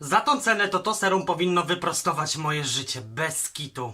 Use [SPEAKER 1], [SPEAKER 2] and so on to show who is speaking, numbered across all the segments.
[SPEAKER 1] Za tą cenę to to serum powinno wyprostować moje życie bez kitu.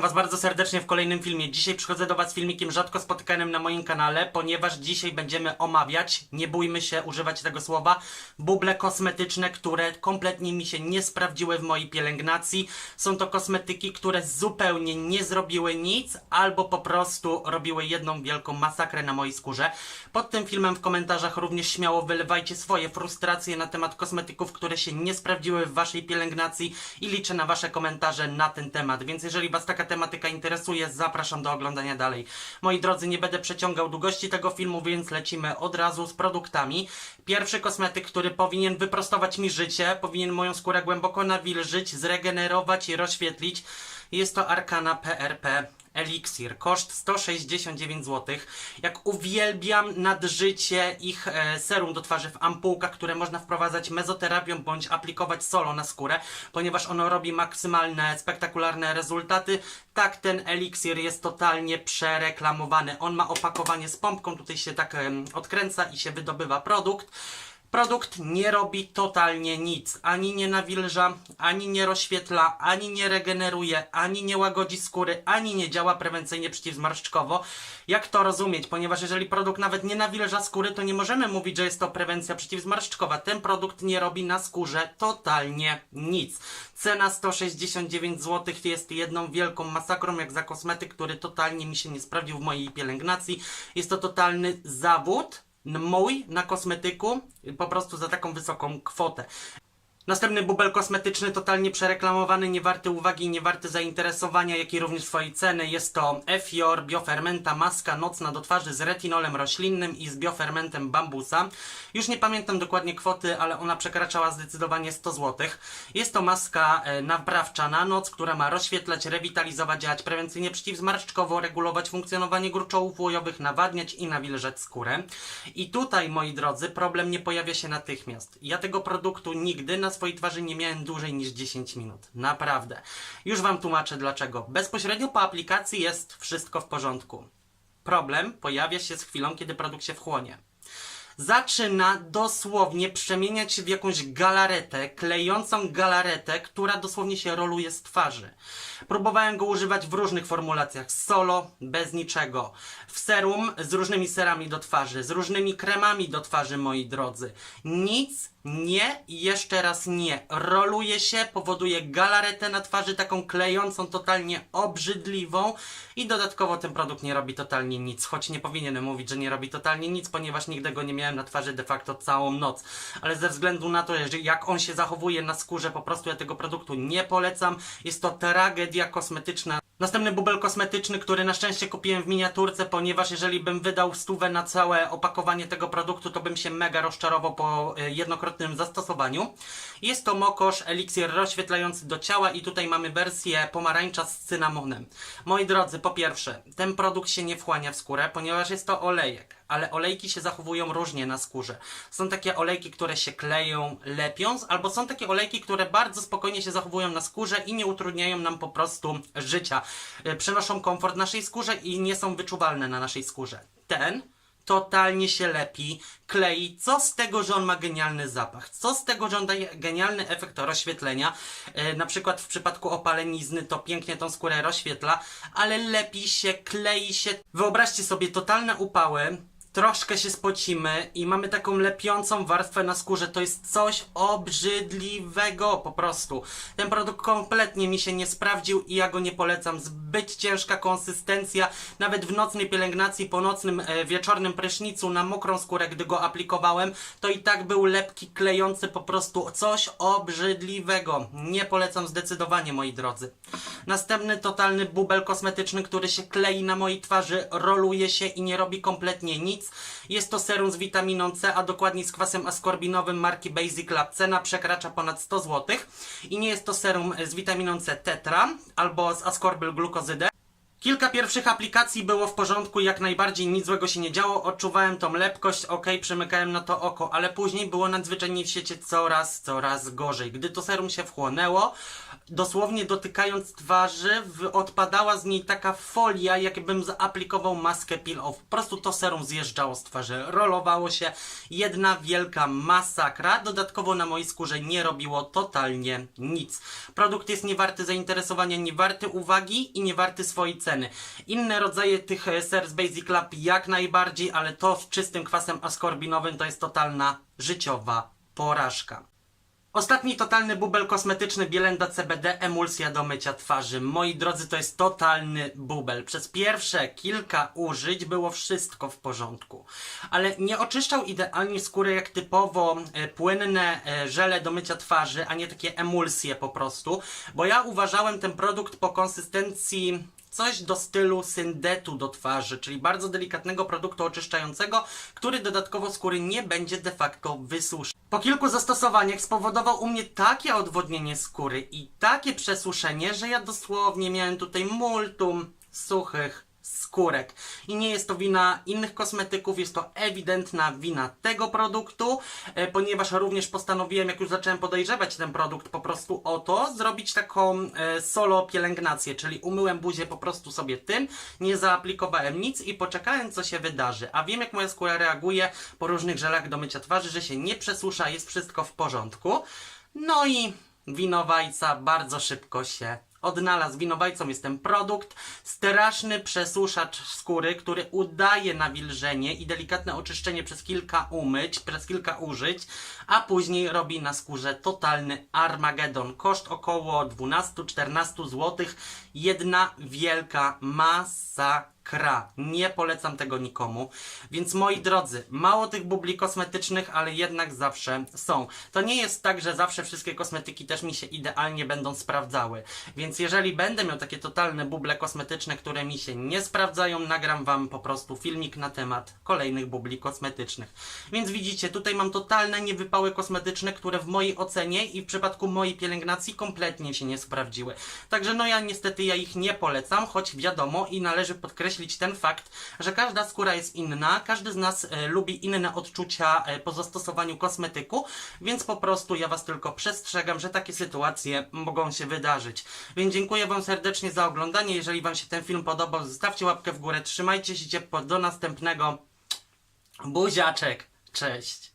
[SPEAKER 1] Witam Was bardzo serdecznie w kolejnym filmie. Dzisiaj przychodzę do Was z filmikiem rzadko spotykanym na moim kanale, ponieważ dzisiaj będziemy omawiać, nie bójmy się używać tego słowa, buble kosmetyczne, które kompletnie mi się nie sprawdziły w mojej pielęgnacji. Są to kosmetyki, które zupełnie nie zrobiły nic, albo po prostu robiły jedną wielką masakrę na mojej skórze. Pod tym filmem w komentarzach również śmiało wylewajcie swoje frustracje na temat kosmetyków, które się nie sprawdziły w Waszej pielęgnacji i liczę na Wasze komentarze na ten temat. Więc jeżeli Was taka tematyka interesuje, zapraszam do oglądania dalej. Moi drodzy, nie będę przeciągał długości tego filmu, więc lecimy od razu z produktami. Pierwszy kosmetyk, który powinien wyprostować mi życie, powinien moją skórę głęboko nawilżyć, zregenerować i rozświetlić, jest to Arkana PRP Elixir. Koszt 169 zł. Jak uwielbiam nadżycie ich e, serum do twarzy w ampułkach, które można wprowadzać mezoterapią bądź aplikować solo na skórę, ponieważ ono robi maksymalne, spektakularne rezultaty. Tak, ten eliksir jest totalnie przereklamowany. On ma opakowanie z pompką, tutaj się tak em, odkręca i się wydobywa produkt. Produkt nie robi totalnie nic. Ani nie nawilża, ani nie rozświetla, ani nie regeneruje, ani nie łagodzi skóry, ani nie działa prewencyjnie przeciwzmarszczkowo. Jak to rozumieć? Ponieważ jeżeli produkt nawet nie nawilża skóry, to nie możemy mówić, że jest to prewencja przeciwzmarszczkowa. Ten produkt nie robi na skórze totalnie nic. Cena 169 zł jest jedną wielką masakrą, jak za kosmetyk, który totalnie mi się nie sprawdził w mojej pielęgnacji. Jest to totalny zawód mój na kosmetyku po prostu za taką wysoką kwotę. Następny bubel kosmetyczny, totalnie przereklamowany, nie warty uwagi, nie warty zainteresowania, jak i również swojej ceny. Jest to Efior Biofermenta Maska Nocna do twarzy z retinolem roślinnym i z biofermentem bambusa. Już nie pamiętam dokładnie kwoty, ale ona przekraczała zdecydowanie 100 zł. Jest to maska e, naprawcza na noc, która ma rozświetlać, rewitalizować, działać prewencyjnie przeciwzmarszczkowo, regulować funkcjonowanie gruczołów łojowych, nawadniać i nawilżać skórę. I tutaj, moi drodzy, problem nie pojawia się natychmiast. Ja tego produktu nigdy na swojej twarzy nie miałem dłużej niż 10 minut. Naprawdę. Już Wam tłumaczę dlaczego. Bezpośrednio po aplikacji jest wszystko w porządku. Problem pojawia się z chwilą, kiedy produkt się wchłonie zaczyna dosłownie przemieniać się w jakąś galaretę, klejącą galaretę, która dosłownie się roluje z twarzy. Próbowałem go używać w różnych formulacjach. Solo, bez niczego. W serum, z różnymi serami do twarzy, z różnymi kremami do twarzy, moi drodzy. Nic, nie jeszcze raz nie. Roluje się, powoduje galaretę na twarzy, taką klejącą, totalnie obrzydliwą i dodatkowo ten produkt nie robi totalnie nic. Choć nie powinienem mówić, że nie robi totalnie nic, ponieważ nigdy go nie miałem na twarzy de facto całą noc. Ale ze względu na to, że jak on się zachowuje na skórze, po prostu ja tego produktu nie polecam. Jest to tragedia kosmetyczna. Następny bubel kosmetyczny, który na szczęście kupiłem w miniaturce, ponieważ jeżeli bym wydał stówę na całe opakowanie tego produktu, to bym się mega rozczarował po e, jednokrotnym zastosowaniu. Jest to Mokosz eliksir rozświetlający do ciała i tutaj mamy wersję pomarańcza z cynamonem. Moi drodzy, po pierwsze, ten produkt się nie wchłania w skórę, ponieważ jest to olejek, ale olejki się zachowują różnie na skórze. Są takie olejki, które się kleją, lepią, albo są takie olejki, które bardzo spokojnie się zachowują na skórze i nie utrudniają nam po prostu życia. E, Przynoszą komfort naszej skórze i nie są wyczuwalne na naszej skórze. Ten totalnie się lepi, klei. Co z tego, że on ma genialny zapach? Co z tego, że on daje genialny efekt rozświetlenia? E, na przykład w przypadku opalenizny to pięknie tą skórę rozświetla, ale lepi się, klei się. Wyobraźcie sobie totalne upały, troszkę się spocimy i mamy taką lepiącą warstwę na skórze. To jest coś obrzydliwego po prostu. Ten produkt kompletnie mi się nie sprawdził i ja go nie polecam. Zbyt ciężka konsystencja, nawet w nocnej pielęgnacji, po nocnym e, wieczornym prysznicu na mokrą skórę, gdy go aplikowałem, to i tak był lepki, klejący po prostu coś obrzydliwego. Nie polecam zdecydowanie, moi drodzy. Następny totalny bubel kosmetyczny, który się klei na mojej twarzy, roluje się i nie robi kompletnie nic. Jest to serum z witaminą C, a dokładniej z kwasem askorbinowym marki Basic Lab. Cena przekracza ponad 100 zł. I nie jest to serum z witaminą C tetra albo z askorbyl glukozydę. Kilka pierwszych aplikacji było w porządku, jak najbardziej nic złego się nie działo, odczuwałem tą lepkość, ok, przymykałem na to oko, ale później było nadzwyczajnie w sieci coraz, coraz gorzej. Gdy to serum się wchłonęło, dosłownie dotykając twarzy, odpadała z niej taka folia, jakbym zaaplikował maskę peel-off. Po prostu to serum zjeżdżało z twarzy, rolowało się, jedna wielka masakra, dodatkowo na mojej skórze nie robiło totalnie nic. Produkt jest niewarty zainteresowania, niewarty uwagi i niewarty swojej ceny. Inne rodzaje tych e, ser z Basic Lab jak najbardziej, ale to z czystym kwasem askorbinowym to jest totalna życiowa porażka. Ostatni totalny bubel kosmetyczny Bielenda CBD emulsja do mycia twarzy. Moi drodzy, to jest totalny bubel. Przez pierwsze kilka użyć było wszystko w porządku, ale nie oczyszczał idealnie skóry jak typowo e, płynne e, żele do mycia twarzy, a nie takie emulsje po prostu, bo ja uważałem ten produkt po konsystencji coś do stylu syndetu do twarzy, czyli bardzo delikatnego produktu oczyszczającego, który dodatkowo skóry nie będzie de facto wysuszał. Po kilku zastosowaniach spowodował u mnie takie odwodnienie skóry i takie przesuszenie, że ja dosłownie miałem tutaj multum suchych skórek. I nie jest to wina innych kosmetyków, jest to ewidentna wina tego produktu, e, ponieważ również postanowiłem, jak już zacząłem podejrzewać ten produkt, po prostu o to, zrobić taką e, solo pielęgnację, czyli umyłem buzię po prostu sobie tym, nie zaaplikowałem nic i poczekałem, co się wydarzy. A wiem, jak moja skóra reaguje po różnych żelach do mycia twarzy, że się nie przesusza, jest wszystko w porządku. No i winowajca bardzo szybko się odnalazł. Winowajcą jest ten produkt, straszny przesuszacz skóry, który udaje nawilżenie i delikatne oczyszczenie przez kilka umyć, przez kilka użyć, a później robi na skórze totalny Armagedon. Koszt około 12-14 zł. Jedna wielka masakra. Nie polecam tego nikomu. Więc moi drodzy, mało tych bubli kosmetycznych, ale jednak zawsze są. To nie jest tak, że zawsze wszystkie kosmetyki też mi się idealnie będą sprawdzały. Więc jeżeli będę miał takie totalne buble kosmetyczne, które mi się nie sprawdzają, nagram wam po prostu filmik na temat kolejnych bubli kosmetycznych. Więc widzicie, tutaj mam totalne niewypały kosmetyczne, które w mojej ocenie i w przypadku mojej pielęgnacji kompletnie się nie sprawdziły. Także no ja niestety ja ich nie polecam, choć wiadomo i należy podkreślić ten fakt, że każda skóra jest inna, każdy z nas e, lubi inne odczucia e, po zastosowaniu kosmetyku, więc po prostu ja was tylko przestrzegam, że takie sytuacje mogą się wydarzyć. Więc dziękuję wam serdecznie za oglądanie. Jeżeli wam się ten film podobał, zostawcie łapkę w górę, trzymajcie się ciepło, do następnego. Buziaczek, cześć.